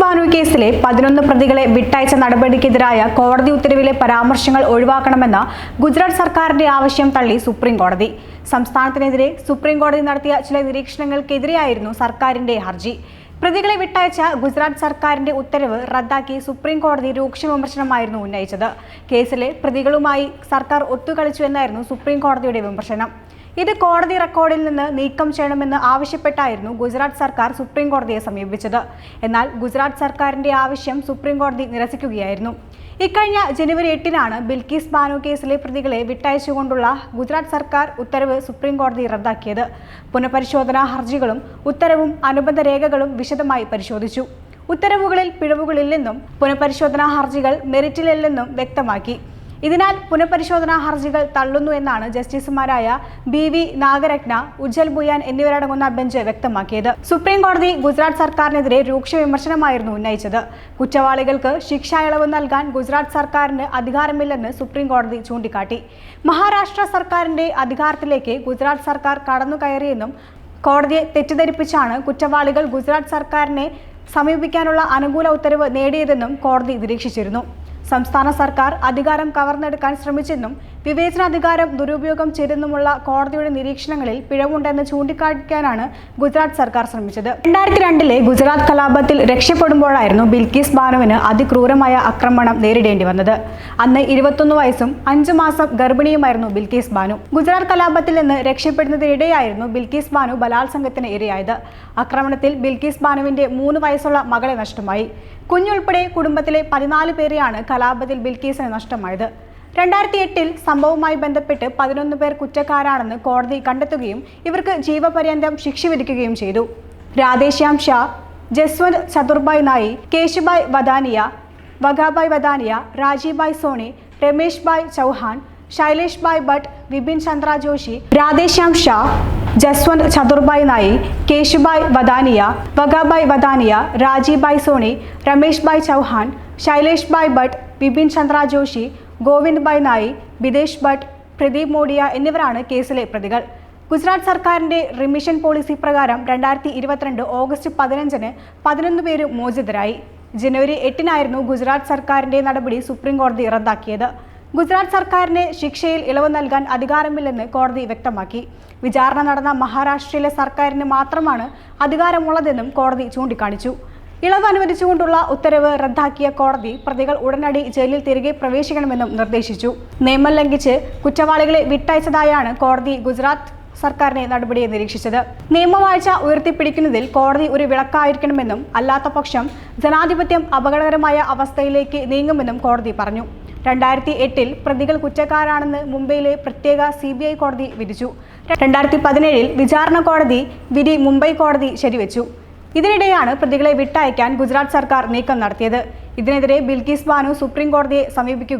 ബാനു കേസിലെ പതിനൊന്ന് പ്രതികളെ വിട്ടയച്ച നടപടിക്കെതിരായ കോടതി ഉത്തരവിലെ പരാമർശങ്ങൾ ഒഴിവാക്കണമെന്ന ഗുജറാത്ത് സർക്കാരിന്റെ ആവശ്യം തള്ളി സുപ്രീം കോടതി. സംസ്ഥാനത്തിനെതിരെ സുപ്രീം കോടതി നടത്തിയ ചില നിരീക്ഷണങ്ങൾക്കെതിരെയായിരുന്നു സർക്കാരിന്റെ ഹർജി. പ്രതികളെ വിട്ടയച്ച ഗുജറാത്ത് സർക്കാരിന്റെ ഉത്തരവ് റദ്ദാക്കി സുപ്രീം കോടതി രൂക്ഷ വിമർശനമായിരുന്നു ഉന്നയിച്ചത്. കേസിലെ പ്രതികളുമായി സർക്കാർ ഒത്തുകളിച്ചു എന്നായിരുന്നു സുപ്രീം കോടതിയുടെ വിമർശനം. ഇത് കോടതി റെക്കോർഡിൽ നിന്ന് നീക്കം ചെയ്യണമെന്ന് ആവശ്യപ്പെട്ടായിരുന്നു ഗുജറാത്ത് സർക്കാർ സുപ്രീം കോടതിയെ സമീപിച്ചത്. എന്നാൽ ഗുജറാത്ത് സർക്കാരിന്റെ ആവശ്യം സുപ്രീം കോടതി നിരസിക്കുകയായിരുന്നു. ഇക്കഴിഞ്ഞ ജനുവരി എട്ടിനാണ് ബിൽക്കീസ് ബാനു കേസിലെ പ്രതികളെ വിട്ടയച്ചുകൊണ്ടുള്ള ഗുജറാത്ത് സർക്കാർ ഉത്തരവ് സുപ്രീം കോടതി റദ്ദാക്കിയത്. പുനഃപരിശോധനാ ഹർജികളും ഉത്തരവും അനുബന്ധ രേഖകളും വിശദമായി പരിശോധിച്ചു. ഉത്തരവുകളിൽ പിഴവുകളില്ലെന്നും പുനഃപരിശോധനാ ഹർജികൾ മെറിറ്റിലില്ലെന്നും വ്യക്തമാക്കി. ഇതിനാൽ പുനഃപരിശോധനാ ഹർജികൾ തള്ളുന്നു എന്നാണ് ജസ്റ്റിസുമാരായ ബി വി നാഗരത്ന ഉജ്ജൽ ബുയാൻ എന്നിവരടങ്ങുന്ന ബെഞ്ച് വ്യക്തമാക്കിയത്. സുപ്രീം കോടതി ഗുജറാത്ത് സർക്കാരിനെതിരെ രൂക്ഷ വിമർശനമായിരുന്നു ഉന്നയിച്ചത്. കുറ്റവാളികൾക്ക് ശിക്ഷാ ഇളവ് നൽകാൻ ഗുജറാത്ത് സർക്കാരിന് അധികാരമില്ലെന്ന് സുപ്രീം കോടതി ചൂണ്ടിക്കാട്ടി. മഹാരാഷ്ട്ര സർക്കാരിന്റെ അധികാരത്തിലേക്ക് ഗുജറാത്ത് സർക്കാർ കടന്നു കയറിയെന്നും കോടതിയെ തെറ്റിദ്ധരിപ്പിച്ചാണ് കുറ്റവാളികൾ ഗുജറാത്ത് സർക്കാരിനെ സമീപിക്കാനുള്ള അനുകൂല ഉത്തരവ് നേടിയതെന്നും കോടതി നിരീക്ഷിച്ചിരുന്നു. സംസ്ഥാന സർക്കാർ അധികാരം കവർന്നെടുക്കാൻ ശ്രമിച്ചെന്നും വിവേചനാധികാരം ദുരുപയോഗം ചെയ്തെന്നുമുള്ള കോടതിയുടെ നിരീക്ഷണങ്ങളിൽ പിഴവുണ്ടെന്ന് ചൂണ്ടിക്കാണിക്കാനാണ് ഗുജറാത്ത് സർക്കാർ ശ്രമിച്ചത്. രണ്ടായിരത്തി രണ്ടിലെ ഗുജറാത്ത് കലാപത്തിൽ രക്ഷപ്പെടുമ്പോഴായിരുന്നു ബിൽക്കീസ് ബാനുവിന് അതിക്രൂരമായ ആക്രമണം നേരിടേണ്ടി വന്നത്. അന്ന് ഇരുപത്തൊന്ന് വയസ്സും അഞ്ചു മാസം ഗർഭിണിയുമായിരുന്നു ബിൽക്കീസ് ബാനു. ഗുജറാത്ത് കലാപത്തിൽ നിന്ന് രക്ഷപ്പെടുന്നതിനിടെയായിരുന്നു ബിൽക്കീസ് ബാനു ബലാത്സംഗത്തിന് ഇരയായത്. ആക്രമണത്തിൽ ബിൽക്കീസ് ബാനുവിന്റെ മൂന്ന് വയസ്സുള്ള മകളെ നഷ്ടമായി. കുഞ്ഞുൾപ്പെടെ കുടുംബത്തിലെ പതിനാല് പേരെയാണ് കലാപത്തിൽ ബിൽക്കീസിന് നഷ്ടമായത്. രണ്ടായിരത്തി എട്ടിൽ സംഭവവുമായി ബന്ധപ്പെട്ട് പതിനൊന്ന് പേർ കുറ്റക്കാരാണെന്ന് കോടതി കണ്ടെത്തുകയും ഇവർക്ക് ജീവപര്യന്തം ശിക്ഷ വിധിക്കുകയും ചെയ്തു. രാധേശ്യാം ഷാ ജസ്വന്ത് ചതുർബായ് നായി കേശുബായ് വദാനിയ വഗാബായ് വദാനിയ രാജീബായ് സോണി രമേഷ് ബായ് ചൗഹാൻ ശൈലേഷ് ബായ് ഭട്ട് വിപിൻ ചന്ദ്ര ജോഷി രാധേശ്യാം ഷാ ജസ്വന്ത് ചതുർബായ് നായി കേശുബായ് വദാനിയ വഗാബായ് വദാനിയ രാജീബായ് സോണി രമേഷ് ബായ് ചൗഹാൻ ശൈലേഷ് ബായ് ഭട്ട് ബിപിൻ ചന്ദ്ര ജോഷി ഗോവിന്ദ് ബായ് നായി ബിദേശ് ഭട്ട് പ്രദീപ് മോഡിയ എന്നിവരാണ് കേസിലെ പ്രതികൾ. ഗുജറാത്ത് സർക്കാരിന്റെ റിമിഷൻ പോളിസി പ്രകാരം രണ്ടായിരത്തി ഇരുപത്തിരണ്ട് ഓഗസ്റ്റ് പതിനഞ്ചിന് പതിനൊന്ന് പേര് മോചിതരായി. ജനുവരി എട്ടിനായിരുന്നു ഗുജറാത്ത് സർക്കാരിന്റെ നടപടി സുപ്രീം കോടതി റദ്ദാക്കിയത്. ഗുജറാത്ത് സർക്കാരിന് ശിക്ഷയിൽ ഇളവ് നൽകാൻ അധികാരമില്ലെന്ന് കോടതി വ്യക്തമാക്കി. വിചാരണ നടന്ന മഹാരാഷ്ട്രയിലെ സർക്കാരിന് മാത്രമാണ് അധികാരമുള്ളതെന്നും കോടതി ചൂണ്ടിക്കാണിച്ചു. ഇളവ് അനുവദിച്ചുകൊണ്ടുള്ള ഉത്തരവ് റദ്ദാക്കിയ കോടതി പ്രതികൾ ഉടനടി ജയിലിൽ തിരികെ പ്രവേശിക്കണമെന്നും നിർദ്ദേശിച്ചു. നിയമം ലംഘിച്ച് കുറ്റവാളികളെ വിട്ടയച്ചതായാണ് കോടതി ഗുജറാത്ത് സർക്കാരിനെ നടപടിയെ നിരീക്ഷിച്ചത്. നിയമവാഴ്ച ഉയർത്തിപ്പിടിക്കുന്നതിൽ കോടതി ഒരു വിളക്കായിരിക്കണമെന്നും അല്ലാത്ത പക്ഷം ജനാധിപത്യം അപകടകരമായ അവസ്ഥയിലേക്ക് നീങ്ങുമെന്നും കോടതി പറഞ്ഞു. രണ്ടായിരത്തി എട്ടിൽ പ്രതികൾ കുറ്റക്കാരാണെന്ന് മുംബൈയിലെ പ്രത്യേക സി ബി ഐ കോടതി വിധിച്ചു. രണ്ടായിരത്തി പതിനേഴിൽ വിചാരണ കോടതി വിധി മുംബൈ കോടതി ശരിവെച്ചു. ഇതിനിടെയാണ് പ്രതികളെ വിട്ടയക്കാൻ ഗുജറാത്ത് സർക്കാർ നീക്കം നടത്തിയത്. ഇതിനെതിരെ ബിൽക്കീസ് ബാനു സുപ്രീം കോടതിയെ സമീപിക്കുക